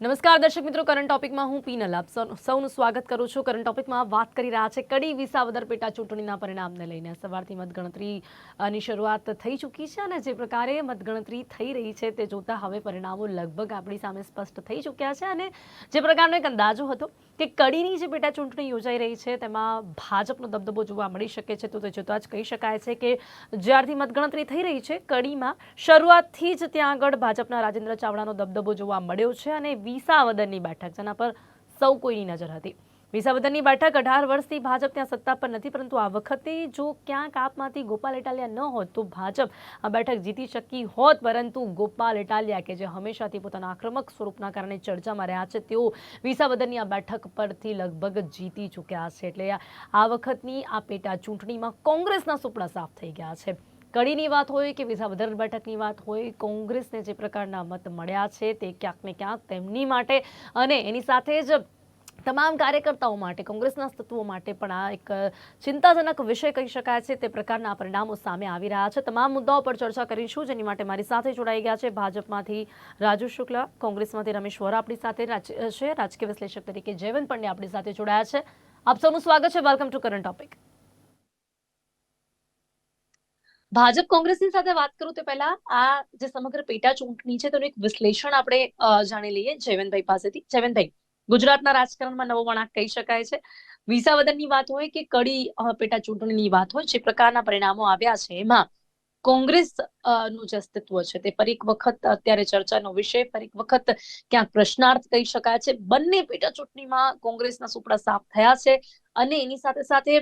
નમસ્કાર દર્શક મિત્રો કરંટ ટોપિકમાં હું પીનલ. આપ સૌનું સ્વાગત કરું છું. કરંટ ટોપિકમાં વાત કરી રહ્યા છે કડી વિસાવદર પેટા ચૂંટણીના પરિણામને લઈને. સવારથી મતગણતરી અ, શરૂઆત થઈ ચૂકી છે અને જે પ્રકારે મતગણતરી થઈ રહી છે તે જોતા હવે પરિણામો લગભગ આપણી સામે સ્પષ્ટ થઈ ચૂક્યા છે અને જે પ્રકારનો એક અંદાજો હતો કે કડીની જે પેટા ચૂંટણી યોજાઈ રહી છે તેમાં ભાજપનો દબદબો જોવા મળી શકે છે તો તે જોતા જ કહી શકાય છે કે જ્યારથી મતગણતરી થઈ રહી છે કડીમાં શરૂઆતથી જ ત્યાં આગળ ભાજપના રાજેન્દ્ર ચાવડાનો દબદબો જોવા મળ્યો છે અને વિસાવદરની બેઠક, જેના પર સૌ કોઈની નજર હતી. વિસાવદરની બેઠક અઢાર વર્ષથી ભાજપ ત્યાં સત્તા પર નથી, પરંતુ આ વખતે જો ક્યાંક આપમાંથી ગોપાલ ઇટાલિયા ન હોત, તો ભાજપ આ બેઠક જીતી શકી હોત. પરંતુ ગોપાલ ઇટાલિયા, કે જે હંમેશાથી પોતાના આક્રમક સ્વરૂપના કારણે ચર્ચામાં રહ્યા છે, તેઓ વિસાવદરની આ બેઠક પરથી લગભગ જીતી ચૂક્યા છે. એટલે આ વખતની આ પેટા ચૂંટણીમાં કોંગ્રેસના સુપડા સાફ થઈ ગયા છે. કડીની વાત હોય કે વિસાવદર બેઠકની વાત હોય, કોંગ્રેસને જે પ્રકારના મત મળ્યા છે તે ક્યાંક ને ક્યાંક તેમની માટે અને એની સાથે જ તમામ કાર્યકર્તાઓ માટે, કોંગ્રેસના તત્વો માટે પણ આ એક ચિંતાજનક વિષય કહી શકાય છે. તે પ્રકારના પરિણામો સામે આવી રહ્યા છે. તમામ મુદ્દાઓ પર ચર્ચા કરીશું. જેની માટે મારી સાથે જોડાઈ ગયા છે ભાજપમાંથી રાજુ શુક્લા, કોંગ્રેસમાંથી રમેશ વોરા આપણી સાથે છે. રાજકીય વિશ્લેષક તરીકે જયવંત પંડ્યા આપણી સાથે જોડાયા છે. આપ સૌનું સ્વાગત છે. Welcome to current topic Bhajap કોંગ્રેસની સાથે વાત કરું તે પહેલા આ જે સમગ્ર પેટા ચૂંટણી છે, તેનું એક વિશ્લેષણ આપણે જાણી લઈએ જયવંતભાઈ પાસેથી. જયવંતભાઈ, ગુજરાતના રાજકારણમાં નવો વળાંક કહી શકાય છે. વિસાવદરની વાત હોય કે કડી પેટા ચૂંટણીની વાત હોય, જે પ્રકારના પરિણામો આવ્યા છે, એમાં કોંગ્રેસનું જે અસ્તિત્વ છે, તે ફરી એક વખત અત્યારે ચર્ચાનો વિષય, ફરી એક વખત ક્યાંક પ્રશ્નાર્થ કહી શકાય છે. બંને પેટા ચૂંટણીમાં કોંગ્રેસના સુપડા સાફ થયા છે અને એની સાથે સાથે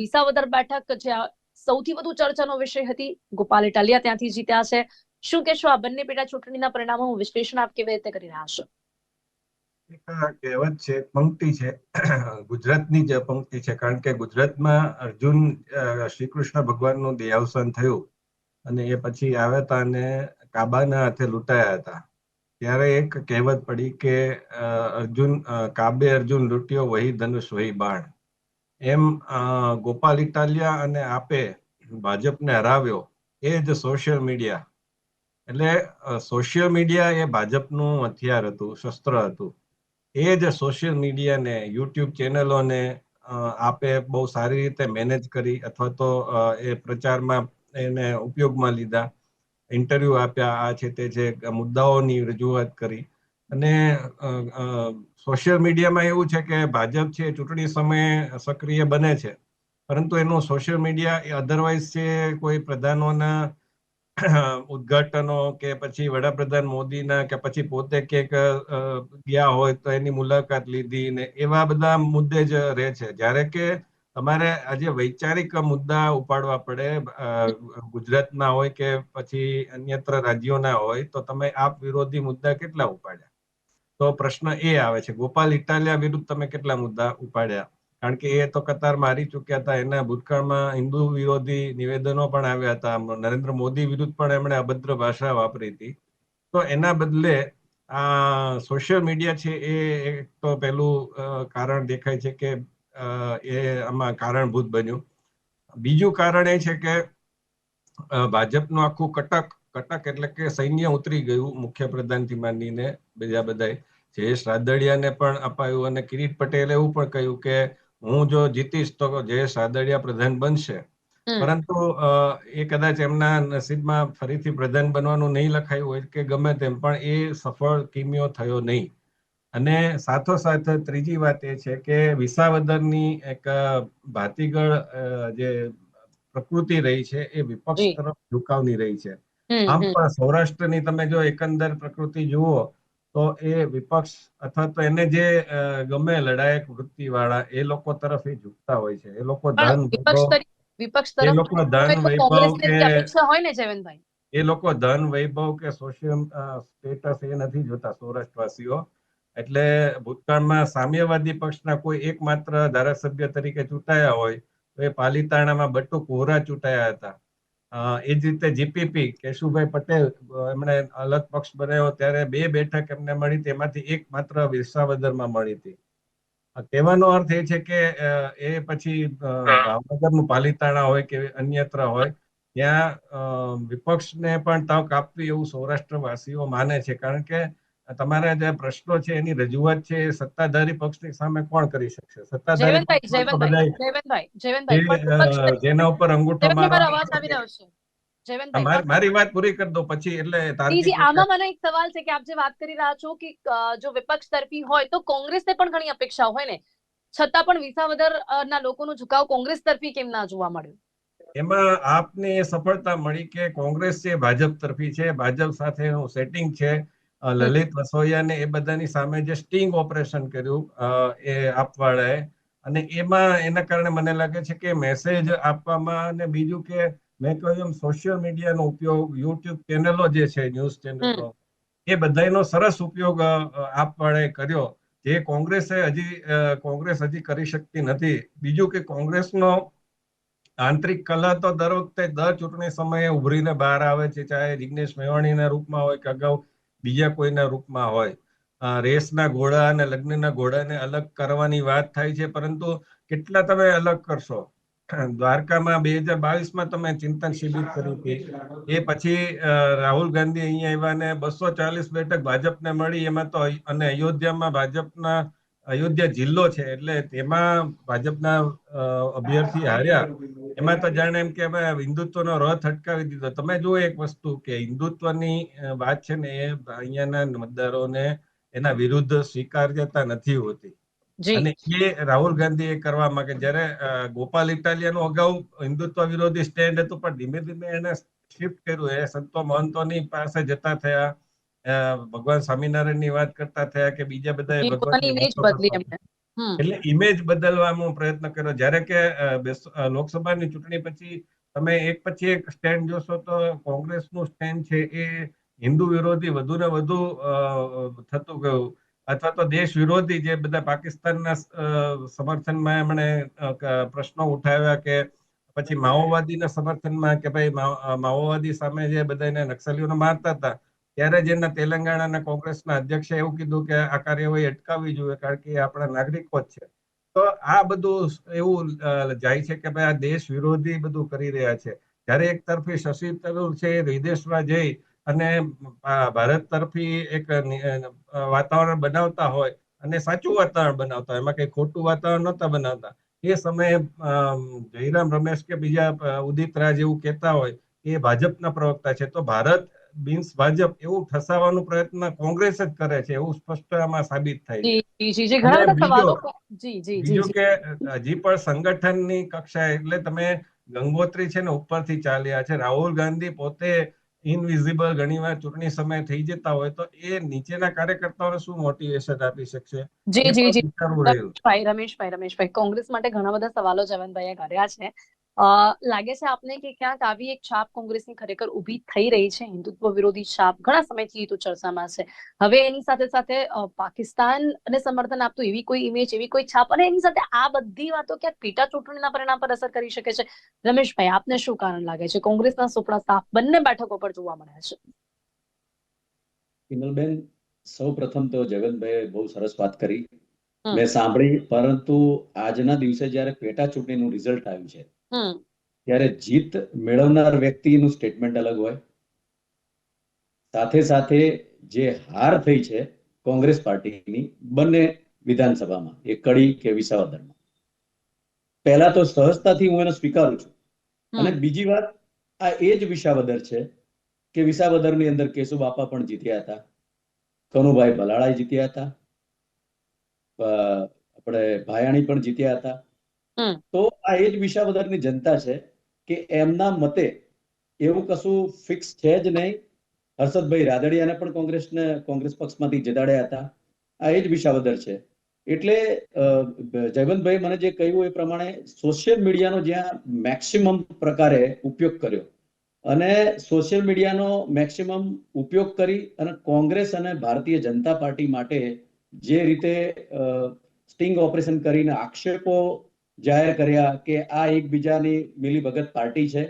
વિસાવદર બેઠક જે સૌથી વધુ ચર્ચાનો વિષય હતી. ગોપાલ ઇટાલિયા ત્યાંથી જીત્યા છે. શું કહેશો આ બંને પેટા ચૂંટણીના પરિણામો? વિશ્લેષણ આપ કેવી રીતે કરી રહ્યા છો? કહેવત છે પંક્તિ છે. ગુજરાતની જે પંક્તિ છે, કારણ કે ગુજરાતમાં અર્જુન શ્રી કૃષ્ણ ભગવાનનું દેહાવસાન થયું અને એ પછી આવ્યા હતા અને કાબાના હાથે લૂંટાયા હતા. ત્યારે એક કહેવત પડી કે અર્જુન કાબે અર્જુન લૂંટ્યો, વહી ધનુષ, વહી બાણ. એમ ગોપાલ ઇટાલિયા અને આપે ભાજપને હરાવ્યો, એ જ સોશિયલ મીડિયા એટલે સોશિયલ મીડિયા એ ભાજપનું હથિયાર હતું, શસ્ત્ર હતું. એ જ સોશિયલ મીડિયાને યુટ્યુબ ચેનલોને આપે બહુ સારી રીતે મેનેજ કરી, અથવા તો એ પ્રચારમાં એને ઉપયોગમાં લીધા. ઇન્ટરવ્યુ આપ્યા, આ છે તે છે, મુદ્દાઓની રજૂઆત કરી. અને સોશિયલ મીડિયામાં એવું છે કે ભાજપ છે ચૂંટણી સમયે સક્રિય બને છે. પરંતુ એનું સોશિયલ મીડિયા એ અધરવાઇઝ છે કોઈ પ્રધાનોના ઉદ્ઘાટનો કે પછી વડાપ્રધાન મોદીના કે પછી પોતે ક્યાંક ગયા હોય તો એની મુલાકાત લીધી ને એવા બધા મુદ્દે જ રહે છે. જ્યારે કે તમારે આજે વૈચારિક મુદ્દા ઉપાડવા પડે ગુજરાતના હોય કે પછી અન્યત્ર રાજ્યોના હોય તો તમે આપ વિરોધી મુદ્દા કેટલા ઉપાડ્યા? તો પ્રશ્ન એ આવે છે ગોપાલ ઇટાલિયા વિરુદ્ધ તમે કેટલા મુદ્દા ઉપાડ્યા? કારણ કે એ તો કતાર મારી ચૂક્યા હતા એના ભૂતકાળમાં હિન્દુ વિરોધી નિવેદનો પણ આવ્યા હતા નરેન્દ્ર મોદી વિરુદ્ધ પણ એમણે અભદ્ર ભાષા વાપરી હતી. તો એના બદલે આ સોશિયલ મીડિયા છે એ એક તો અ, કારણ દેખાય છે કે એ આમાં કારણભૂત બન્યું. બીજું કારણ એ છે કે ભાજપનું આખું કટક કટક એટલે કે સૈન્ય ઉતરી ગયું મુખ્ય પ્રધાનથી માંડીને બીજા બધાએ. જયેશ રાદડિયાને પણ અપાયું અને કિરીટ પટેલે એવું પણ કહ્યું કે હું જો જીતીશ તો જયેશ રાદડિયા પ્રધાન બનશે. પરંતુ એ કદાચ એમના નસીબમાં ફરીથી પ્રધાન બનવાનું નહીં લખાયું હોય કે ગમે તેમ પણ એ સફળ કિમિયો થયો નહીં. અને સાથોસાથ ત્રીજી વાત એ છે કે વિસાવદરની એક ભાતીગળ જે પ્રકૃતિ રહી છે એ વિપક્ષ તરફ ઝુકાવની રહી છે. આમ પણ સૌરાષ્ટ્રની તમે જો એકંદર પ્રકૃતિ જુઓ તો એ વિપક્ષ અથવા તો એને જે ગમે લડાયક વૃત્તિ વાળા એ લોકો તરફ એ ઝૂકતા હોય છે. એ લોકો ધન વિપક્ષ વૈભવ એ લોકો ધન વૈભવ કે હોય ને જયવંતભાઈ? એ લોકો ધન વૈભવ કે સોશિયલ સ્ટેટસ એ નથી જોતા સૌરાષ્ટ્રવાસીઓ. એટલે ભૂતકાળમાં સામ્યવાદી પક્ષના કોઈ એકમાત્ર ધારાસભ્ય તરીકે ચૂંટાયા હોય તો એ પાલિતાણામાં બટુ કોહરા ચૂંટાયા હતા. એ જ રીતે જીપીપી કેશુભાઈ પટેલ એમણે અલગ પક્ષ બનાવ્યો ત્યારે બે બેઠક એમને મળી તેમાંથી એક માત્ર વિસાવદરમાં મળી હતી. કહેવાનો અર્થ એ છે કે એ પછી ભાવનગરનું પાલીતાણા હોય કે અન્યત્ર હોય ત્યાં વિપક્ષને પણ તક આપવી એવું સૌરાષ્ટ્રવાસીઓ માને છે. કારણ કે તમારા જે પ્રશ્નો છે એની રજૂઆત છે સત્તાધારી પક્ષની સામે કોણ કરી શકશે? સત્તાધારી જેના ઉપર અંગૂઠો મારો વાત પૂરી કરી દો પછી એટલે આમાં મને એક સવાલ છે કે આપ જે વાત કરી રહ્યા છો કે જો વિપક્ષ તરફી હોય તો કોંગ્રેસને પણ ઘણી અપેક્ષાઓ હોય ને? છતાં પણ વિસાવદર ના લોકોનો ઝુકાવ કોંગ્રેસ તરફી કેમ ના જોવા મળ્યો? એમાં આપને સફળતા મળી કે કોંગ્રેસ છે ભાજપ તરફી છે. ભાજપ સાથે સેટિંગ છે. લલિત વસોયાને એ બધાની સામે જે સ્ટિંગ ઓપરેશન કર્યું એ આપવાળાએ. અને એમાં એના કારણે મને લાગે છે કે મેસેજ આપવામાં અને બીજું કે મેં કહ્યું એમ સોશિયલ મીડિયાનો ઉપયોગ યુટ્યુબ ચેનલો જે છે ન્યૂઝ ચેનલો એ બધાનો સરસ ઉપયોગ આપવાળાએ કર્યો. જે કોંગ્રેસે હજી કોંગ્રેસ હજી કરી શકતી નથી. બીજું કે કોંગ્રેસનો આંતરિક કલા તો દર વખતે દર ચૂંટણી સમયે ઉભરીને બહાર આવે છે ચાહે જિગ્નેશ મેવાણીના રૂપમાં હોય કે અગાઉ બીજા કોઈના રૂપમાં હોય. રેસના ઘોડા અને લગ્નના ઘોડાને અલગ કરવાની વાત થાય છે, પરંતુ કેટલા તમે અલગ કરશો? દ્વારકામાં બે હજાર બાવીસમાં તમે ચિંતન શિબિર કરી હતી એ પછી રાહુલ ગાંધી અહીંયા આવ્યા ને બસો ચાલીસ બેઠક ભાજપને મળી, એમાં તો અને અયોધ્યામાં ભાજપના, અયોધ્યા જિલ્લો છે, એટલે તેમાં ભાજપના અભ્યર્થી હાર્યા. એમાં તો જાણે એમ કે હવે હિન્દુત્વનો રથ અટકાવી દીધો. તમે જુઓ એક વસ્તુ કે હિન્દુત્વની વાત છે ને એ અહીંયાના મતદારોને એના વિરુદ્ધ સ્વીકાર્યતા નથી હોતી. અને એ રાહુલ ગાંધી એ કરવા માંગે. જ્યારે ગોપાલ ઇટાલિયાનું અગાઉ હિન્દુત્વ વિરોધી સ્ટેન્ડ હતું પણ ધીમે ધીમે એને શિફ્ટ કર્યું. એ સંતો મહંતોની પાસે જતા થયા. ભગવાન ભગવાન સ્વામિનારાયણની વાત કરતા થયા કે બીજા બધા જી, એટલે ઇમેજ બદલવાનો પ્રયત્ન કર્યો. જ્યારે કે લોકસભાની ચૂંટણી પછી તમે એક પછી એક સ્ટેન્ડ જોશો તો કોંગ્રેસનું સ્ટેન્ડ છે એ હિન્દુ વિરોધી વધુ ને વધુ થતું ગયું. અથવા તો દેશ વિરોધી જે બધા પાકિસ્તાનના સમર્થનમાં એમણે પ્રશ્નો ઉઠાવ્યા કે પછી માઓવાદીના સમર્થનમાં કે ભાઈ માઓવાદી સામે જે બધા એને નક્સલીઓને મારતા હતા ત્યારે જ એના તેલંગાણાના કોંગ્રેસના અધ્યક્ષે એવું કીધું કે આ કાર્યવાહી અટકાવવી જોઈએ કારણ કે આપણા નાગરિકો જ છે. તો આ બધું એવું જાય છે કે ભાઈ આ દેશ વિરોધી બધું કરી રહ્યા છે. જ્યારે એક તરફી શશી તરૂર છે વિદેશમાં જઈ અને ભારત તરફી એક વાતાવરણ બનાવતા હોય અને સાચું વાતાવરણ બનાવતા હોય, એમાં કઈ ખોટું વાતાવરણ નહોતા બનાવતા. એ સમયે જયરામ રમેશ કે બીજા ઉદિત રાજ એવું કહેતા હોય, એ ભાજપના પ્રવક્તા છે. તો ભારત બીન્સ ભાજપ એવું ઠસાવવાનો પ્રયત્ન કોંગ્રેસ જ કરે છે એવું સ્પષ્ટ આમાં સાબિત થાય છે. બીજો- કે હજી પણ સંગઠનની કક્ષાએ એટલે તમે ગંગોત્રી છે ને ઉપરથી ચાલ્યા છે રાહુલ ગાંધી પોતે ઇનવિઝિબલ ઘણીવાર ચૂંટણી સમય થઈ જતા હોય તો એ નીચેના કાર્યકર્તાઓને શું મોટિવેશન આપી શકશે? જી જી જી. રમેશભાઈ રમેશભાઈ રમેશભાઈ કોંગ્રેસ માટે ઘણા બધા સવાલો જયવંતભાઈએ કર્યા છે. લાગે છે આપને કે ક્યાંક આવી એક છાપ કોંગ્રેસની ખરેખર ઊભી થઈ રહી છે? હિન્દુત્વ વિરોધી છાપ ઘણા સમયથી તો ચર્ચામાં છે. હવે એની સાથે સાથે પાકિસ્તાન પાકિસ્તાનને સમર્થન આપતું એવી કોઈ ઇમેજ એવી કોઈ છાપ અને એની સાથે આ બધી વાતો ક્યાંક પેટા ચૂંટણીના પરિણામ પર અસર કરી શકે છે? રમેશભાઈ આપને શું કારણ લાગે છે? કોંગ્રેસના સુપડા સાફ બંને બેઠકો પર જોવા મળ્યા છે. કિમલબેન સૌ પ્રથમ તો જગનભાઈ બહુ સરસ વાત કરી. મેં સાંભળી પરંતુ આજના દિવસે જ્યારે પેટા ચૂંટણીનું રિઝલ્ટ આવ્યું છે ત્યારે જીત મેળવનાર વ્યક્તિનું સ્ટેટમેન્ટ અલગ હોય. સાથે સાથે જે હાર થઈ છે કોંગ્રેસ પાર્ટીની બંને વિધાનસભામાં એ કડી કે વિસાવદરમાં. પહેલા તો સહજતાથી હું એને સ્વીકારું છું. અને બીજી વાત આ એ જ વિસાવદર છે કે વિસાવદરની અંદર કેશુ બાપા પણ જીત્યા હતા. કનુભાઈ ભલાળા જીત્યા હતા. આપણે ભાયાણી પણ જીત્યા હતા. તો આ એ જ વિસાવદરની જનતા છે કે એમના મતે એવું કશું ફિક્સ છે જ નહીં. હર્ષદભાઈ રાદડિયાને પણ કોંગ્રેસને, કોંગ્રેસ પક્ષમાંથી જીતાડ્યા હતા. આ એ જ વિસાવદર છે. એટલે જયવંતભાઈ મને જે કહ્યું એ પ્રમાણે સોશિયલ મીડિયાનો જ્યાં મેક્સિમમ પ્રકારે ઉપયોગ કર્યો અને સોશિયલ મીડિયાનો મેક્સિમમ ઉપયોગ કરી અને કોંગ્રેસ અને ભારતીય જનતા પાર્ટી માટે જે રીતે સ્ટિંગ ઓપરેશન કરીને આક્ષેપો જાહેર કર્યા કે આ એકબીજાની મિલીભગત પાર્ટી છે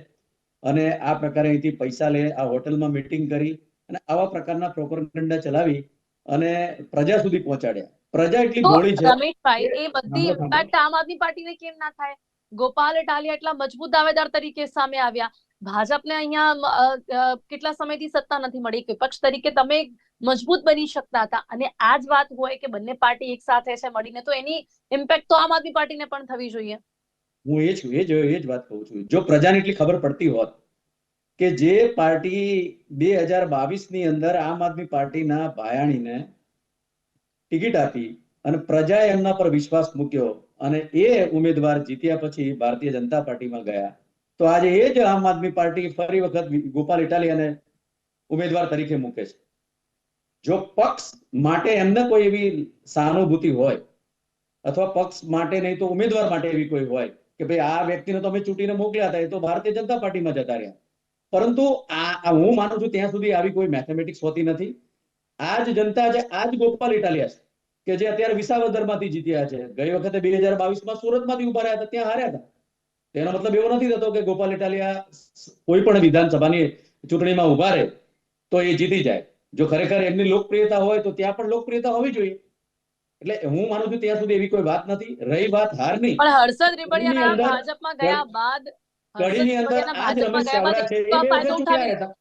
અને આ પ્રકારે અહીંથી પૈસા લે આ હોટલમાં મિટિંગ કરી અને આવા પ્રકારના પ્રોપરગંડા ચલાવી અને પ્રજા સુધી પહોંચાડ્યા. પ્રજા એટલી ભોળી છે. રમેશભાઈ એ બધી. ઇમ્પેક્ટ આમ આદમી પાર્ટીને કેમ ના થાય? ગોપાલ અટાલિયા એટલા મજબૂત દાવેદાર તરીકે સામે આવ્યા. ભાજપને અહીંયા કેટલા સમયથી સત્તા નથી મળી? વિપક્ષ તરીકે તમે મજબૂત બની શકતા હતા. અને આ જ વાત હોય કે બંને પાર્ટી એક સાથે છે મળીને, તો એની ઇમ્પેક્ટ તો આમ આદમી પાર્ટીને પણ થવી જોઈએ. હું એ જ એ જ એ જ વાત કહું છું. જો પ્રજાને એટલી ખબર પડતી હોત કે જે પાર્ટી બે હજાર બાવીસની અંદર આમ આદમી પાર્ટીના ભાયાણીને ટિકિટ આપી અને પ્રજાએ એમના પર વિશ્વાસ મૂક્યો અને એ ઉમેદવાર જીત્યા પછી ભારતીય જનતા પાર્ટીમાં ગયા, તો આજે એ જ આમ આદમી પાર્ટી ફરી વખત ગોપાલ ઇટાલિયાને ઉમેદવાર તરીકે મૂકે છે. જો પક્ષ માટે એમને કોઈ એવી સહાનુભૂતિ હોય, અથવા પક્ષ માટે નહીં તો ઉમેદવાર માટે એવી કોઈ હોય કે ભાઈ આ વ્યક્તિને તો અમે ચૂંટીને મોકલ્યા હતા, એ તો ભારતીય જનતા પાર્ટીમાં જતા રહ્યા. પરંતુ આ હું માનું છું ત્યાં સુધી આવી કોઈ મેથેમેટિક્સ હોતી નથી. આ જ જનતા છે આ જ ગોપાલ ઇટાલિયા છે, કે જે અત્યારે વિસાવદરમાંથી જીત્યા છે. ગઈ વખતે બે હજાર બાવીસમાં સુરતમાંથી ઊભા રહ્યા હતા, ત્યાં હાર્યા હતા. તેનો મતલબ એવો નથી થતો કે ગોપાલ ઇટાલિયા કોઈ પણ વિધાનસભાની ચૂંટણીમાં ઊભા રહે, તો એ જીતી જાય. જો ખરેખર એમની લોકપ્રિયતા હોય તો ત્યાં પણ લોકપ્રિયતા હોવી જોઈએ. એટલે હું માનું છું ત્યાં સુધી એવી કોઈ વાત નથી. રહી વાત હારની. પણ હર્ષદ રીબડિયાના ભાજપમાં ગયા બાદ કડીની અંદર રીબડિયાના આ જ રમેશ ચાવડા છે. એ બે વખત ચૂંટાયા હતા.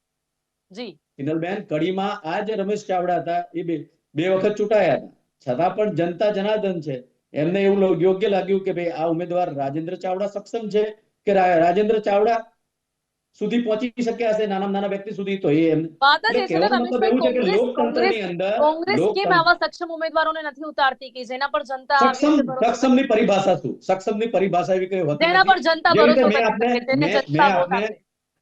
જી. કિનલબેન કડીમાં આ જ રમેશ ચાવડા હતા. એ બે બે વખત ચૂંટાયા હતા. છતાં પણ જનતા જનાર્દન છે. એમને એવું યોગ્ય લાગ્યું કે ભાઈ આ ઉમેદવાર રાજેન્દ્ર ચાવડા સક્ષમ છે કે રાજેન્દ્ર ચાવડા સુધી પહોંચી શક્યા હશે નાના નાના વ્યક્તિ સુધી તો એ વાત જ છે ને કહેવાનો મતલબ એવું છે કે રમેશભાઈ અંદર કોંગ્રેસ કેમ આવા સક્ષમ ઉમેદવારોને નથી ઉતારતી કે જેના પર જનતા સક્ષમ સક્ષમની પરિભાષા શું? સક્ષમની પરિભાષા એવી કઈ હોતી જેના પર જનતા ભરોસો મેં કરી આપને- શકે તેને મેં- જનતા વોટ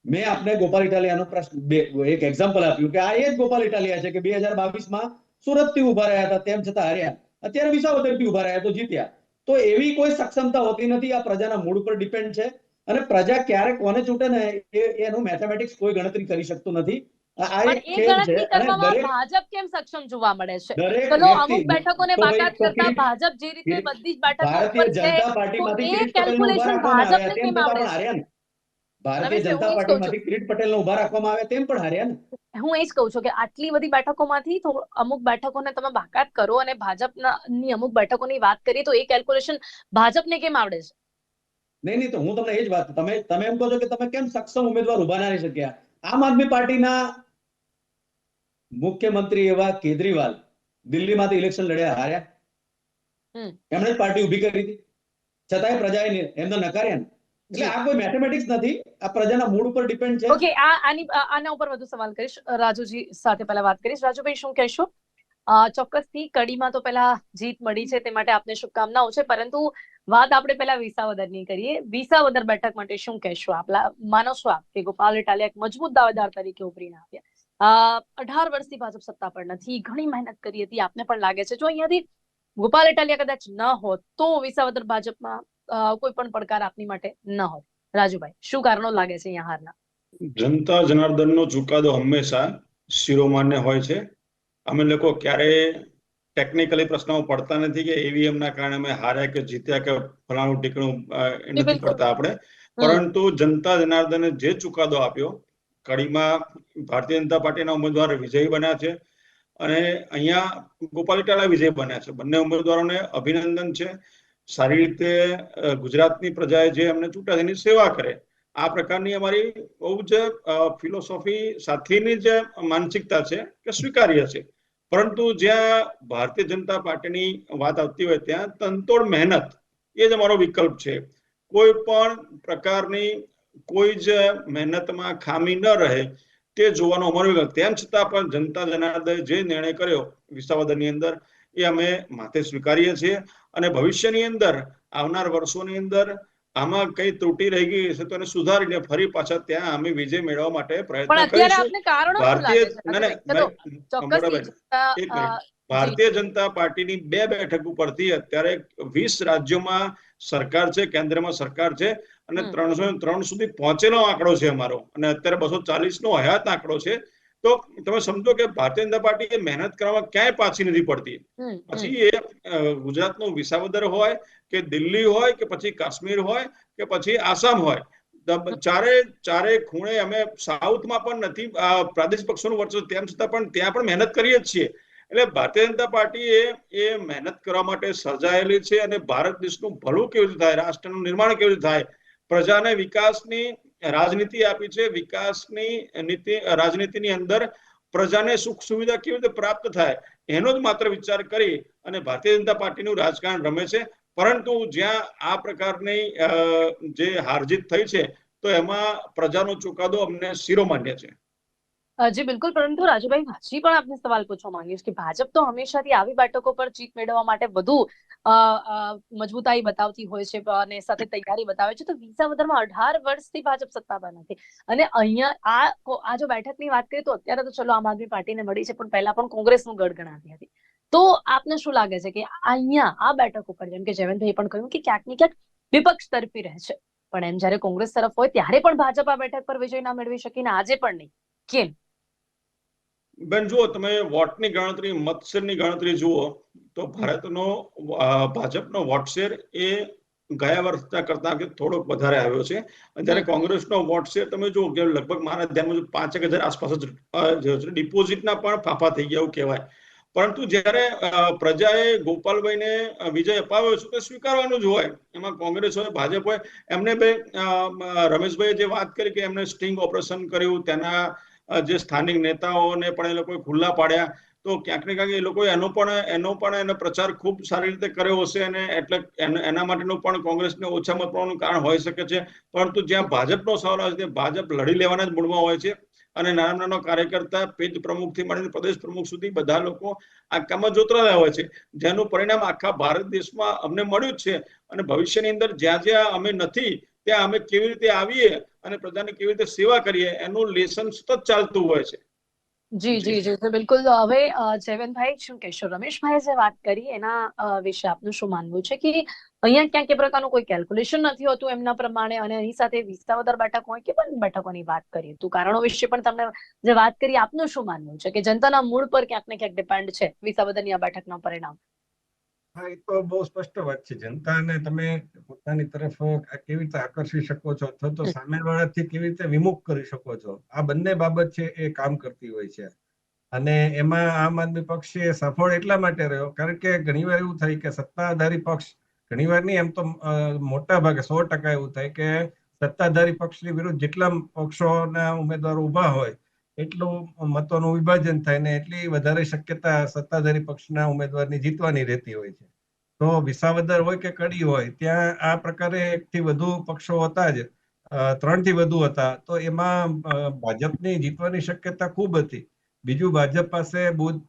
મેં આપને ગોપાલ ઇટાલિયાનો પ્રશ્ન બે- એક એક્ઝામ્પલ આપ્યું કે આ એ જ ગોપાલ ઇટાલિયા છે કે બે હજાર બાવીસમાં સુરતથી ઊભા રહ્યા હતા તેમ છતાં હાર્યા. અત્યારે વિસાવદરથી ઊભા રહ્યા તો જીત્યા. તો એવી કોઈ સક્ષમતા હોતી નથી આ પ્રજાના મૂડ પર ડિપેન્ડ છે. અને પ્રજા ક્યારે કોને ચૂંટે ને એ એનું મેથેમેટિક્સ કોઈ ગણતરી કરી શકતું નથી. આ આ એક ખેલ છે. અને દરેક ભાજપ કેમ સક્ષમ જોવા મળે છે? ચલો અમુક બેઠકોને બાકાત કરતા ભાજપ જે રીતે બધી જ બેઠકો ભારતીય જનતા પાર્ટીમાંથી કિરીટ પટેલને ઊભા calculation રાખવામાં આવ્યા ભાજપને કેમ આવડે છે? ભારતીય જનતા હું એ જ કહું પાર્ટીમાંથી કિરીટ પટેલને ઊભા રાખવામાં આવ્યા તેમ પણ હાર્યા ને. હું એ જ કહું છું કે આટલી બધી બેઠકોમાંથી માંથી અમુક બેઠકોને તમે બાકાત કરો અને ભાજપની ની અમુક બેઠકોની વાત કરીએ તો એ કેલ્ક્યુલેશન ભાજપને કેમ આવડે છે? નહીં નહીં તો હું તમને એ જ વાત તમે તમે એમ કહો છો કે તમે કેમ સક્ષમ ઉમેદવાર ઊભા ના રહી શક્યા? આમ આદમી પાર્ટીના મુખ્યમંત્રી એવા કેજરીવાલ દિલ્હીમાંથી ઇલેક્શન લડ્યા હાર્યા. એમણે જ પાર્ટી ઊભી કરી હતી. છતાંય પ્રજાએ એમને નકાર્યા એટલે આ કોઈ મેથેમેટિક્સ નથી. આ પ્રજાના મૂડ ઉપર ડિપેન્ડ છે. ઓકે આ આની આના ઉપર વધુ સવાલ કરીશ. રાજુજી સાથે પહેલા વાત કરીશ. રાજુભાઈ શું કહેશો? ચોક્કસથી કડીમાં તો પહેલા જીત મળી છે તે માટે આપને શુભકામનાઓ છે, પરંતુ વાત આપણે પહેલા વિસાવદરની કરીએ. વિસાવદર બેઠક માટે શું કહેશો આપલા માનો છો આપ કે ગોપાલ ઇટાલિયા એક મજબૂત દાવેદાર તરીકે ઉભરીને આવ્યા. અઢાર વર્ષથી ભાજપ સત્તા પર નથી. ઘણી મહેનત કરી હતી. આપને પણ લાગે છે. જો અહીંયાથી ગોપાલ ઇટાલિયા કદાચ ન હોત, તો વિસાવદર ભાજપમાં કોઈ પણ પડકાર આપની માટે ન હોત. રાજુભાઈ, શું કારણો લાગે છે અહીંયા હારના જનતા જનાર્દનનો ચુકાદો હંમેશા શિરોમાન્ય હોય છે. અમે લોકો ક્યારેય ટેકનિકલી પ્રશ્નો પડતા નથી કે ઈવીએમ ના કારણે અમે હાર્યા કે જીત્યા કે ફલાણું ટીકણું નથી. પડતા આપણે. પરંતુ જનતા જનાર્દને જે ચુકાદો આપ્યો કડીમાં ભારતીય જનતા પાર્ટીના ઉમેદવાર વિજયી બન્યા છે અને અહીંયા ગોપાલ ઇટાલા વિજય બન્યા છે. બંને ઉમેદવારોને અભિનંદન છે. સારી રીતે ગુજરાતની પ્રજાએ જે અમને ચૂંટ્યા છે એની સેવા કરે. આ પ્રકારની અમારી બહુ જ ફિલોસોફી સાથેની જે માનસિકતા છે કે સ્વીકાર્ય છે. પરંતુ જ્યાં ભારતીય જનતા પાર્ટીની વાત આવતી હોય ત્યાં તનતોડ મહેનત એ જ અમારો વિકલ્પ છે. કોઈ પણ પ્રકારની કોઈ જ મહેનતમાં ખામી ન રહે તે જોવાનો અમારો વિકલ્પ. તેમ છતાં પણ જનતા જનાર્દને જે નિર્ણય કર્યો વિસાવદરની અંદર એ અમે માથે સ્વીકારીએ છીએ અને ભવિષ્યની અંદર આવનાર વર્ષોની અંદર આમાં કઈ ત્રુટી રહી ગઈ હશે તો એને સુધારીને ફરી પાછા ત્યાં અમે વિજય મેળવવા માટે પ્રયત્ન કરીશું. ભારતીય. ભારતીય જનતા પાર્ટીની બે બેઠક ઉપરથી અત્યારે વીસ રાજ્યોમાં સરકાર છે કેન્દ્રમાં સરકાર છે અને ત્રણસો ત્રણ સુધી પહોંચેલો આંકડો છે અમારો. અને અત્યારે બસો ચાલીસ નો હયાત આંકડો છે. તો તમે સમજો કે ભારતીય જનતા પાર્ટી એ મહેનત કરવામાં ક્યાંય પાછી નથી પડતી. પછી એ ગુજરાતનું વિસાવદર હોય કે દિલ્હી હોય કે પછી કાશ્મીર હોય કે પછી આસામ હોય. ચારે ચારે ખૂણે અમે સાઉથમાં પણ નથી પ્રાદેશિક પક્ષોનું વર્ચસ્વ તેમ છતાં પણ ત્યાં પણ મહેનત કરીએ જ છીએ. એટલે ભારતીય જનતા પાર્ટી એ એ મહેનત કરવા માટે સર્જાયેલી છે અને ભારત દેશનું ભલું કેવી રીતે થાય રાષ્ટ્રનું નિર્માણ કેવી રીતે થાય પ્રજાને વિકાસની રાજનીતિ આપી છે, વિકાસની નીતિ, રાજનીતિની અંદર પ્રજાને સુખ સુવિધા કેવી રીતે પ્રાપ્ત થાય, એનો જ માત્ર વિચાર કરી અને ભારતીય જનતા પાર્ટીનું રાજકારણ રમે છે. પરંતુ જ્યાં આ પ્રકારની જે હારજીત થઈ છે, તો એમાં પ્રજાનો ચુકાદો અમને શિરો માન્ય છે. જી, બિલકુલ. પરંતુ રાજુભાઈ, હજી પણ આપને સવાલ પૂછવા માંગીશ કે ભાજપ તો હંમેશાથી આવી બેઠકો પર જીત મેળવવા માટે વધુ મજબૂતાઈ બતાવતી હોય છે અને સાથે તૈયારી બતાવે છે. તો વિસાવદરમાં અઢાર વર્ષથી ભાજપ સત્તામાં નથી. અને અહીંયા આ આ જો બેઠકની વાત કરીએ તો અત્યારે તો ચલો આમ આદમી પાર્ટીને મળી છે, પણ પહેલા પણ કોંગ્રેસનું ગઢ ગણાતી હતી. તો આપને શું લાગે છે કે અહીંયા આ બેઠક ઉપર, જેમ કે જયવંતભાઈ પણ કહ્યું કે ક્યાંક ને ક્યાંક વિપક્ષ તરફી રહે છે. પણ એમ જ્યારે કોંગ્રેસ તરફ હોય, ત્યારે પણ ભાજપ આ બેઠક પર વિજય ના મેળવી શકી ને આજે પણ નહીં. કેમ? બેન જુઓ તમે વોટની ગણતરી મતશેરની ગણતરી જુઓ તો ભારતનો ભાજપનો વોટ શેર એ ગયા વર્ષના કરતા કે થોડોક વધારે આવ્યો છે. જ્યારે કોંગ્રેસનો વોટ શેર તમે જુઓ કે લગભગ મારા ધ્યાન મુજબ પાંચેક હજાર આસપાસ જ છે ડિપોઝિટના પણ ફાફા થઈ ગયા એવું કહેવાય. પરંતુ જ્યારે પ્રજાએ ગોપાલભાઈને વિજય અપાવ્યો છે તો સ્વીકારવાનું જ હોય. એમાં કોંગ્રેસ હોય ભાજપ હોય. એમને બે રમેશભાઈએ જે વાત કરી કે એમને સ્ટિંગ ઓપરેશન કર્યું તેના જે સ્થાનિક નેતાઓને પણ એ લોકોએ ખુલ્લા પાડ્યા. તો ક્યાંક ને ક્યાંક એ લોકોએ એનો પણ એનો પણ એનો પ્રચાર ખૂબ સારી રીતે કર્યો હશે અને એટલે એન- માટેનું પણ કોંગ્રેસને ઓછા મતવાનું કારણ હોઈ શકે છે. પરંતુ જ્યાં ભાજપનો સવાલ આવે છે ભાજપ લડી લેવાના જ મૂળમાં હોય છે. અને નાના નાના કાર્યકર્તા પેજ પ્રમુખથી માંડીને પ્રદેશ પ્રમુખ સુધી બધા લોકો આ કામમાં જોતરાયા હોય છે. જેનું પરિણામ આખા ભારત દેશમાં અમને મળ્યું છે. અને ભવિષ્યની અંદર જ્યાં જ્યાં અમે નથી, ત્યાં અમે કેવી રીતે આવીએ અને પ્રજાની કેવી રીતે સેવા કરીએ એનું લેસન સતત ચાલતું હોય છે. જી જી જી. બિલકુલ. હવે જયવંતભાઈ શું કહેશો? રમેશભાઈ જે વાત કરી એના વિશે આપનું શું માનવું છે? કે અહીંયા ક્યાંક એ પ્રકારનું કોઈ કેલ્ક્યુલેશન નથી હોતું એમના પ્રમાણે અને એની સાથે વિસાવદર બેઠક હોય કે બંધ બેઠકોની વાત કરીએ તો કારણો વિશે પણ તમને જે વાત કરી આપનું શું માનવું છે? કે જનતાના મૂળ પર ક્યાંક ને ક્યાંક ડિપેન્ડ છે વિસાવદરની આ બેઠકના પરિણામ. હા એ તો બહુ સ્પષ્ટ વાત છે. જનતાને તમે પોતાની તરફ કેવી રીતે આકર્ષી શકો છો અથવા તો સામેવાળાથી કેવી રીતે વિમુખ કરી શકો છો? આ બંને બાબત છે એ કામ કરતી હોય છે. અને એમાં આમ આદમી પક્ષ એ સફળ એટલા માટે રહ્યો કારણ કે ઘણીવાર એવું થાય કે સત્તાધારી પક્ષ ઘણીવાર નહીં એમ તો મોટા ભાગે સો ટકા એવું થાય કે સત્તાધારી પક્ષની વિરુદ્ધ જેટલા પક્ષોના ઉમેદવારો ઊભા હોય એટલું મતોનું વિભાજન થાય ને એટલી વધારે શક્યતા સત્તાધારી પક્ષના ઉમેદવારની જીતવાની રહેતી હોય છે. તો વિસાવદર હોય કે કડી હોય, ત્યાં આ પ્રકારે એકથી વધુ પક્ષો હતા જ. ત્રણથી વધુ હતા. તો એમાં ભાજપની જીતવાની શક્યતા ખૂબ હતી. બીજું ભાજપ પાસે બુથ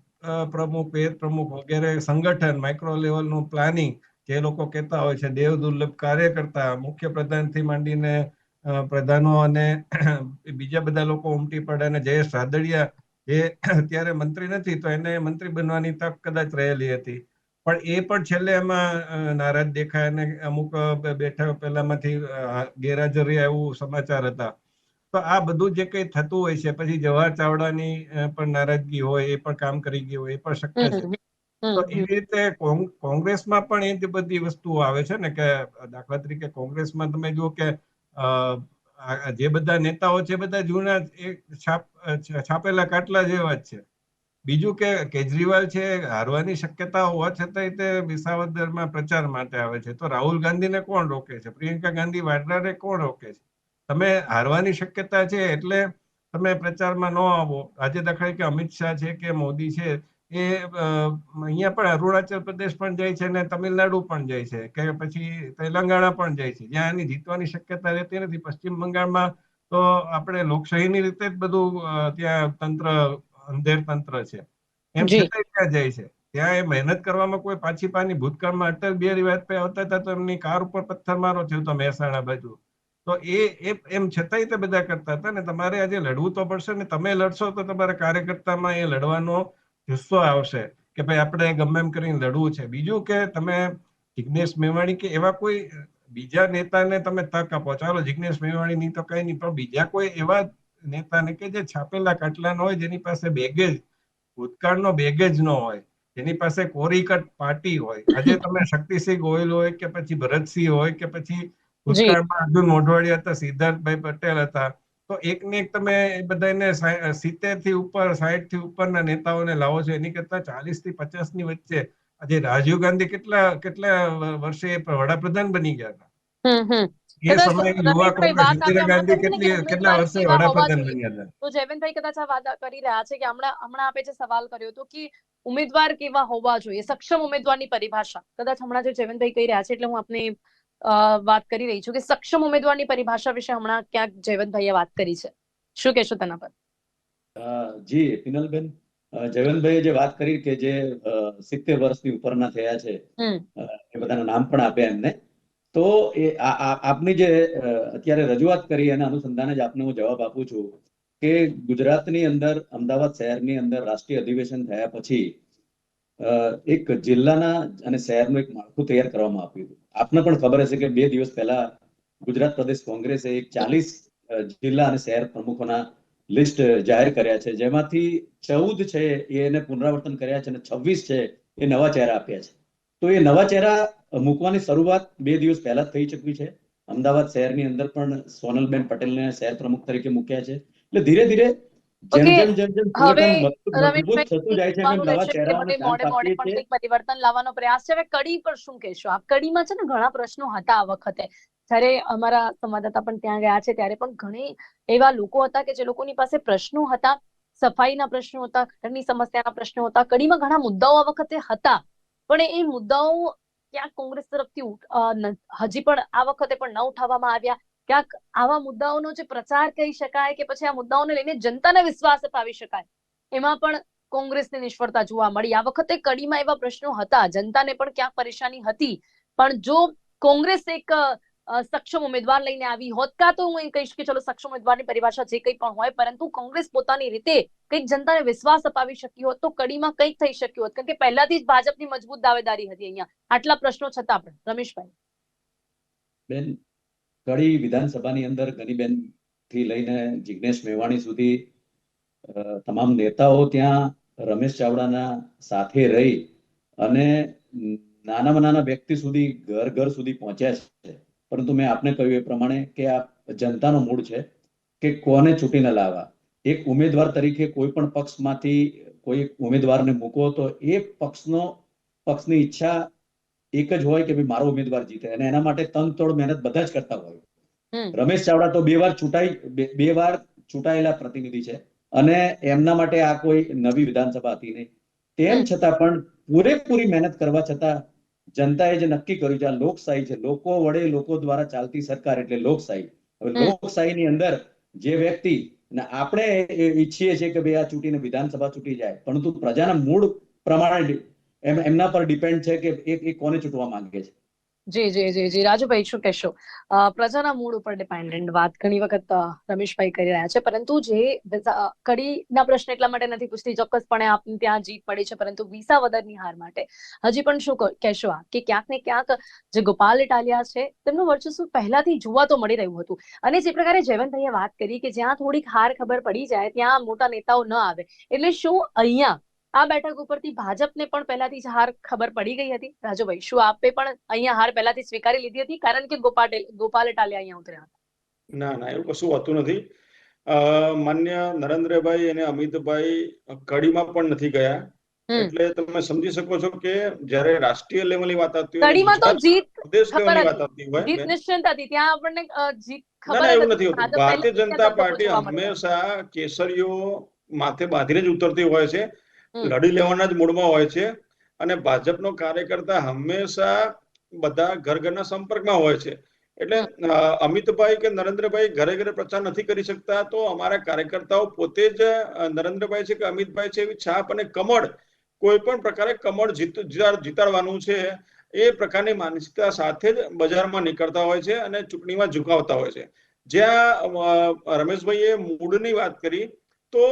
પ્રમુખ પેજ પ્રમુખ વગેરે સંગઠન માઇક્રો લેવલનું પ્લાનિંગ જે લોકો કહેતા હોય છે દેવ દુર્લભ કાર્યકર્તા મુખ્ય પ્રધાનથી માંડીને પ્રધાનો અને બીજા બધા લોકો ઉમટી પડે અને જયેશ રાદડિયા એ અત્યારે મંત્રી નથી તો એને મંત્રી બનવાની તક કદાચ રહેલી હતી. પણ એ પણ છેલ્લે એમાં નારાજ દેખાય અને અમુક બેઠક પહેલામાંથી ગેરહાજર રહ્યા એવું સમાચાર હતા. તો આ બધું જે કંઈ થતું હોય છે પછી જવાહર ચાવડાની પણ નારાજગી હોય એ પણ કામ કરી ગયું હોય એ પણ શક્ય છે. તો એ રીતે કોંગ- કોંગ્રેસમાં પણ એ જ બધી વસ્તુઓ આવે છે ને કે દાખલા તરીકે કોંગ્રેસમાં તમે જુઓ કે જે બધા નેતાઓ છે બધા જૂના છાપેલા કાટલા જેવા જ છે. બીજું કે, કેજરીવાલ છે, હારવાની શક્યતા હોવા છતાંય તે વિસાવદરમાં પ્રચાર માટે આવે છે. તો રાહુલ ગાંધીને કોણ રોકે છે? પ્રિયંકા ગાંધી વાડરાને કોણ રોકે છે? તમે હારવાની શક્યતા છે એટલે તમે પ્રચારમાં ન આવો. આજે દેખાય કે અમિત શાહ છે કે મોદી છે એ અહીંયા પણ અરુણાચલ પ્રદેશ પણ જાય છે અને તમિલનાડુ પણ જાય છે કે પછી તેલંગાણા પણ જાય છે. જ્યાં એની જીતવાની શક્યતા રહેતી નથી. પશ્ચિમ બંગાળમાં તો આપણે લોકશાહીની રીતે જ બધું ત્યાં તંત્ર અંધેર તંત્ર છે. એમ છતાં ત્યાં જાય છે. ત્યાં એ મહેનત કરવામાં કોઈ પાછી પાની ભૂતકાળમાં અટલ બિહારી વાજપેયી આવતા હતા તો એમની કાર ઉપર પથ્થર મારો થયો તો મહેસાણા બાજુ. તો એ એ- એમ છતાંય તે બધા કરતા હતા ને તમારે આજે લડવું તો પડશે ને તમે લડશો તો તમારા કાર્યકર્તામાં એ લડવાનો જુસ્સો આવશે કે ભાઈ આપણે ગમે એમ કરીને લડવું છે. બીજું કે તમે જિગ્નેશ મેવાણી કે એવા કોઈ બીજા નેતાને તમે તક આપો. ચાલો જિગ્નેશ મેવાણી ની તો કઈ નહીં પણ બીજા કોઈ એવા નેતાને કે જે છાપેલા કાટલા ન હોય જેની પાસે બેગેજ ભૂતકાળનો બેગેજ નો હોય જેની પાસે કોરીકટ પાર્ટી હોય. આજે તમે શક્તિસિંહ ગોયલ હોય કે પછી ભરતસિંહ હોય કે પછી ભૂતકાળમાં અર્જુન મોઢવાડિયા હતા સિદ્ધાર્થભાઈ પટેલ હતા તો એક ને એક તમે બધાને સિત્તેરથી ઉપર સાઠથી ઉપરના નેતાઓને લાવો છો એની કરતા ચાલીસથી પચાસની વચ્ચે આજે રાજીવ ગાંધી કેટલા કેટલા વર્ષે વડાપ્રધાન બની ગયા હતા? એ કદાચ સમયે યુવા કોંગ્રેસ ઇન્દિરા ગાંધી કેટલી કેટલા ઉમેદવાર વર્ષે કેવા હોવા વડાપ્રધાન જોઈએ? બન્યા હતા? તો જયવંતભાઈ કદાચ આ વાત કરી રહ્યા છે કે હમણાં હમણાં આપે જે સવાલ કર્યો હતો કે ઉમેદવાર કેવા હોવા જોઈએ સક્ષમ ઉમેદવારની પરિભાષા. કદાચ હમણાં જે જયવંતભાઈ કહી રહ્યા છે એટલે હું આપને વાત કરી રહી છું કે સક્ષમ ઉમેદવારની પરિભાષા વિશે હમણાં ક્યાંક જયવંતભાઈએ વાત કરી છે. શું કહેશો તેના પર? જી પિનલબેન જયવંતભાઈએ જે વાત કરી કે જે સિત્તેર વર્ષની ઉપરના થયા છે એ બધાના નામ પણ આપ્યા એમને. તો એ આપની જે અત્યારે રજૂઆત કરી એના અનુસંધાને જ આપને હું જવાબ આપું છું કે ગુજરાતની અંદર અમદાવાદ શહેરની અંદર રાષ્ટ્રીય અધિવેશન થયા પછી એક જિલ્લાના અને શહેરનું એક માળખું તૈયાર કરવામાં આવ્યું હતું. આપને પણ ખબર હશે કે બે દિવસ પહેલા ગુજરાત પ્રદેશ કોંગ્રેસે એક ચાલીસ જિલ્લા અને શહેર પ્રમુખોના લિસ્ટ જાહેર કર્યા છે. જેમાંથી ચૌદ છે એને પુનરાવર્તન કર્યા છે અને છવ્વીસ છે એ નવા ચહેરા આપ્યા છે. તો એ નવા ચહેરા મૂકવાની શરૂઆત બે દિવસ પહેલા જ થઈ ચૂકી છે. અમદાવાદ શહેરની અંદર પણ સોનલબેન પટેલને શહેર પ્રમુખ તરીકે મૂક્યા છે. એટલે ધીરે ધીરે જેમ Okay, જેમ જેમ જેમ હવે સંગઠન મજબૂત રમેશભાઈ, થતું જાય છે એમ કહેવાનું નવા રહેશે કે ચહેરાઓને મને મોડે ચાન્સ મોડે આપીએ પણ પરિવર્તન લાવવાનો પ્રયાસ છે. હવે કડી પર શું કહેશો આપ? કડીમાં છે ને ઘણા પ્રશ્નો હતા આ વખતે. જ્યારે અમારા સંવાદદાતા પણ ત્યાં ગયા છે ત્યારે પણ ઘણી એવા લોકો હતા કે જે લોકોની પાસે પ્રશ્નો હતા સફાઈના પ્રશ્નો હતા ઘરની સમસ્યાના પ્રશ્નો હતા. કડીમાં ઘણા મુદ્દાઓ આ વખતે હતા. પણ એ મુદ્દાઓ ક્યાંક કોંગ્રેસ તરફથી હજી પણ આ વખતે પણ ન ઉઠાવવામાં આવ્યા. ક્યાંક આવા મુદ્દાઓનો જે પ્રચાર કહી શકાય કે પછી આ મુદ્દાઓને લઈને જનતાને વિશ્વાસ અપાવી શકાય. એમાં પણ કોંગ્રેસની નિષ્ફળતા જોવા મળી. આ વખતે કડીમાં એવા પ્રશ્નો હતા. જનતાને પણ ક્યાંક પરેશાની હતી. પણ જો કોંગ્રેસ એક સક્ષમ ઉમેદવાર લઈને આવી હોત, કાં તો હું એમ કહીશ કે ચલો સક્ષમ ઉમેદવારની પરિભાષા જે કંઈ પણ હોય, પરંતુ કોંગ્રેસ પોતાની રીતે કંઈક જનતાને વિશ્વાસ અપાવી શકી હોત તો કડીમાં કંઈક થઈ શક્યું હોત. કારણ કે પહેલાથી જ ભાજપની મજબૂત દાવેદારી હતી અહીંયા. આટલા પ્રશ્નો છતાં પણ. રમેશભાઈ. બેન કડી વિધાનસભાની અંદર ગનીબેનથી લઈને જિગ્નેશ મેવાણી સુધી તમામ નેતાઓ ત્યાં રમેશ ચાવડાના સાથે રહી અને નાનામાં નાના વ્યક્તિ સુધી, ઘર ઘર સુધી પહોંચ્યા છે. પરંતુ મેં આપને કહ્યું એ પ્રમાણે કે આ જનતાનો મૂડ છે કે કોને ચૂંટીને લાવવા. એક ઉમેદવાર તરીકે કોઈ પણ પક્ષમાંથી કોઈ ઉમેદવારને મૂકો તો એ પક્ષનો, પક્ષની ઈચ્છા એક જ હોય કે ભાઈ મારો ઉમેદવાર જીતે અને એના માટે તનતોડ મહેનત બધા જ કરતા હોય. રમેશ ચાવડા તો બે વાર ચૂંટાઈ બે- વાર ચૂંટાયેલા પ્રતિનિધિ છે અને એમના માટે આ કોઈ નવી વિધાનસભા હતી નહીં. તેમ છતાં પણ પૂરેપૂરી મહેનત કરવા છતાં જનતાએ જે નક્કી કર્યું છે આ લોકશાહી છે લોકો વડે લોકો દ્વારા ચાલતી સરકાર એટલે લોકશાહી. હવે. લોકશાહીની અંદર જે વ્યક્તિ ને આપણે ઈચ્છીએ છીએ કે ભાઈ આ ચૂંટીને વિધાનસભા ચૂંટી જાય પરંતુ પ્રજાના મૂળ પ્રમાણે એમ- એમના પર ડિપેન્ડ છે કે એ એ કોને ચૂંટવા માંગે છે. જી જી જી જી. રાજુભાઈ, શું કહેશો? પ્રજાના મૂળ ઉપર ડિપેન્ડન્ટ વાત ઘણી વખત રમેશભાઈ કરી રહ્યા છે. પરંતુ જે કડીના પ્રશ્ન એટલા માટે નથી પૂછતી. ચોક્કસપણે આપને ત્યાં જીત પડી છે. પરંતુ વિસા વિસાવદરની હાર માટે હજી પણ શું કહેશો આ કે ક્યાંક ને ક્યાંક જે ગોપાલ ઇટાલિયા છે, તેમનું વર્ચસ્વ પહેલાથી જોવા તો મળી રહ્યું હતું. અને જે પ્રકારે જયવંતભાઈએ વાત કરી કે જ્યાં થોડીક હાર ખબર પડી જાય, ત્યાં મોટા નેતાઓ ન આવે. એટલે શું અહીંયા આ બેઠક ઉપરથી ભાજપને પણ પહેલાથી જ હાર ખબર પડી ગઈ હતી. રાજુભાઈ શું આપે પણ અહીંયા હાર પહેલાથી સ્વીકારી લીધી હતી કારણ કે ગોપાલ ગોપાલ ઇટાલિયા અહીંયા ઉતર્યા હતા. ના ના એવું કશું હોતું નથી. માન્ય નરેન્દ્રભાઈ અને અમિતભાઈ કડીમાં પણ નથી ગયા. એટલે તમે સમજી શકો છો કે જ્યારે રાષ્ટ્રીય લેવલની વાત આવતી હોય કડીમાં તો જીત પ્રદેશ લેવલની વાત આવતી હોય જીત નિશ્ચિત હતી. ત્યાં આપણને જીત ખબર એવું નથી હોતું. ભારતીય જનતા પાર્ટી હંમેશા કેસરીઓ માથે બાંધીને જ ઉતરતી હોય છે. લડી લેવાના જ મૂડમાં હોય છે અને ભાજપનો કાર્યકર્તા હંમેશા બધા ઘર ઘરના સંપર્કમાં હોય છે. એટલે અમિતભાઈ કે નરેન્દ્રભાઈ ઘરે ઘરે પ્રચાર નથી કરી શકતા તો અમારા કાર્યકર્તાઓ પોતે જ નરેન્દ્રભાઈ છે કે અમિતભાઈ છે એવી છાપ અને કમળ કોઈ પણ પ્રકારે કમળ જીતાડવાનું છે એ પ્રકારની માનસિકતા સાથે જ બજારમાં નીકળતા હોય છે અને ચૂંટણીમાં ઝુકાવતા હોય છે. જ્યાં રમેશભાઈએ મૂળની વાત કરી તો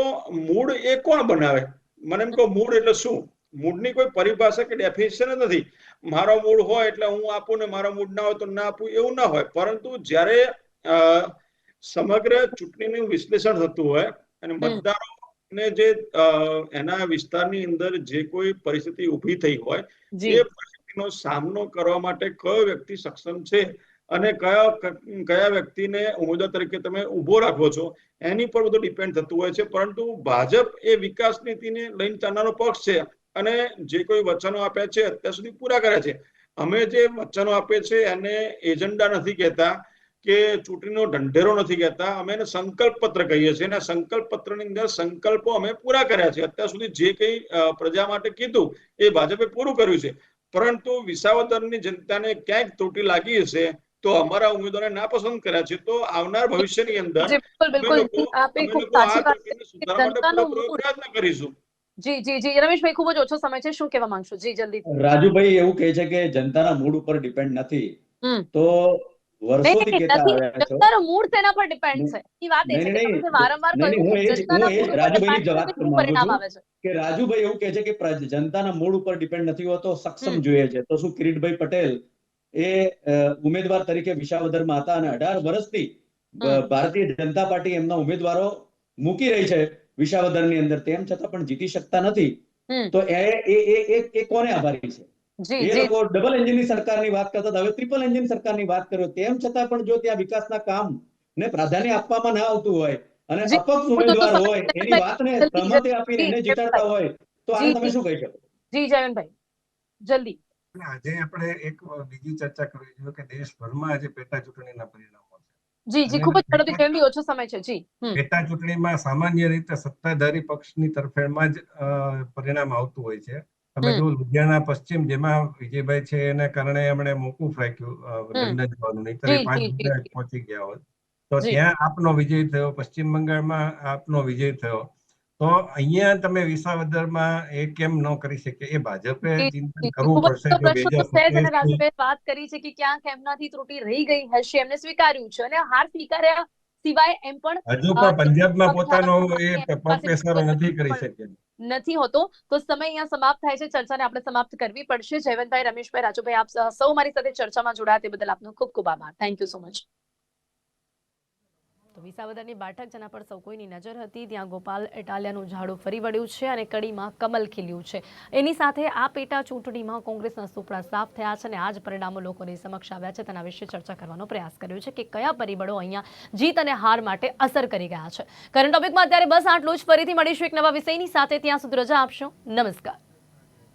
મૂડ એ કોણ બનાવે? મને એમ કહો મૂળ એટલે શું? મૂળની કોઈ પરિભાષા કે ડેફિનેશન જ નથી. મારો મૂળ હોય એટલે હું આપું ને મારો મૂળ ના હોય તો ના આપું એવું ના હોય. પરંતુ જ્યારે સમગ્ર ચૂંટણીનું વિશ્લેષણ થતું હોય અને મતદારોને જે અ, એના વિસ્તારની અંદર જે કોઈ પરિસ્થિતિ ઊભી થઈ હોય જી. એ પરિસ્થિતિનો સામનો કરવા માટે કયો વ્યક્તિ સક્ષમ છે? અને કયા કયા વ્યક્તિને ઉમેદવાર તરીકે તમે ઊભો રાખો છો, એની પર બધું ડિપેન્ડ થતું હોય છે. પરંતુ ભાજપ એ વિકાસ નીતિને લઈને ચાલનારો પક્ષ છે અને જે કોઈ વચનો આપ્યા છે, અત્યાર સુધી પૂરા કર્યા છે. અમે જે વચનો આપીએ છીએ, એને એજન્ડા નથી કહેતા કે ચૂંટણીનો ઢંઢેરો નથી કહેતા. અમે એને સંકલ્પ પત્ર કહીએ છીએ અને સંકલ્પ પત્રની અંદર સંકલ્પો અમે પૂરા કર્યા છે. અત્યાર સુધી જે કંઈ પ્રજા માટે કીધું એ ભાજપે પૂરું કર્યું છે. પરંતુ વિસાવદરની જનતાને ક્યાંક ત્રુટી લાગી હશે તો અમારા ઉમેદવારને ના પસંદ કર્યા છે. તો આવનાર ભવિષ્યની અંદર બિલકુલ બિલકુલ. આપે ખૂબ સાચી વાત કરીશું. જી જી જી. રમેશભાઈ ખૂબ જ ઓછો સમય છે. શું કહેવા માંગશો? જી જલ્દી. રાજુભાઈ એવું કહે છે કે જનતાના મૂડ ઉપર ડિપેન્ડ નથી. તો વર્ષોથી કહેતા આવ્યા છો. જનતાનો મૂડ તેના પર ડિપેન્ડ છે. એ વાત એ છે કે તમે વારંવાર કહ્યું જનતાના રાજુભાઈની પરિણામ આવે છે. કે રાજુભાઈ એવું કહે છે કે જનતાના મૂડ ઉપર ડિપેન્ડ નથી હોતો સક્ષમ જોઈએ છે. તો શું કિરીટભાઈ પટેલ એ ઉમેદવાર તરીકે વિસાવદરમાં હતા અને અઢાર વર્ષથી ભારતીય જનતા પાર્ટી એમના ઉમેદવારો મૂકી રહી છે વિસાવદરની અંદર. તેમ છતાં પણ જીતી શકતા નથી. તો એ એ એ કોને આભારી છે? એ લોકો ડબલ એન્જિનની સરકારની વાત કરતા હવે ટ્રિપલ એન્જિન સરકારની વાત કર્યો. તેમ છતાં પણ જો ત્યાં વિકાસના કામ ને પ્રાધાન્ય આપવામાં ના આવતું હોય અને અપક્ષ ઉમેદવાર હોય એની વાતને સહમતિ આપીને એને જીતાડતા હોય તો આ તમે શું કહી શકો? જી જયંતભાઈ જલ્દી. આજે આપણે એક બીજી ચર્ચા કરવી જોઈએ કે દેશભરમાં આજે પેટા ચૂંટણીના પરિણામો છે. જી જી ખૂબ જ ઝડપથી જલ્દી ઓછો સમય છે. જી પેટા ચૂંટણીમાં સામાન્ય રીતે સત્તાધારી પક્ષની તરફેણમાં જ પરિણામ આવતું હોય છે. તમે જો લુધિયાણા પશ્ચિમ જેમાં વિજયભાઈ છે એને કારણે એમણે મોકૂફ રાખ્યું લંડન જવાનું નહીં પાંચ. પહોંચી ગયા હોત તો ત્યાં આપનો વિજય થયો. પશ્ચિમ બંગાળમાં આપનો વિજય થયો. તો અહીંયા તમે વિસાવદરમાં એ કેમ ન કરી શકે? એ ભાજપે ચિંતન કરવું પડશે વાત કરી છે કે ક્યાંક એમનાથી ત્રુટી રહી ગઈ હશે એમને સ્વીકાર્યું છે અને હાર સ્વીકાર્યા સિવાય એમ પણ હજુ પણ પંજાબમાં પોતાનો એ કોઈ નથી કરી શકે નથી હોતો. તો સમય અહીંયા સમાપ્ત થાય છે. ચર્ચાને આપણે સમાપ્ત કરવી પડશે. જયવંતભાઈ રમેશભાઈ રાજુભાઈ આપ સૌ મારી સાથે ચર્ચામાં જોડાયા તે બદલ આપનો ખૂબ ખૂબ આભાર. થેન્ક યુ સો મચ તો વિસાવદરની બેઠક, જેના પર સૌ કોઈની નજર હતી, ત્યાં ગોપાલ એટાલિયાનું ઝાડું ફરી વળ્યું છે અને કડીમાં કમલ ખીલ્યું છે. એની સાથે આ પેટા ચૂંટણીમાં કોંગ્રેસના સુપડા સાફ થયા છે અને આ જ પરિણામો લોકોની સમક્ષ આવ્યા છે. તેના વિશે ચર્ચા કરવાનો પ્રયાસ કર્યો છે કે કયા પરિબળો અહીંયા જીત અને હાર માટે અસર કરી ગયા છે. કરંટ ટોપિકમાં અત્યારે બસ આટલું જ. ફરીથી મળીશું એક નવા વિષયની સાથે. ત્યાં સુધી રજા આપશો. નમસ્કાર.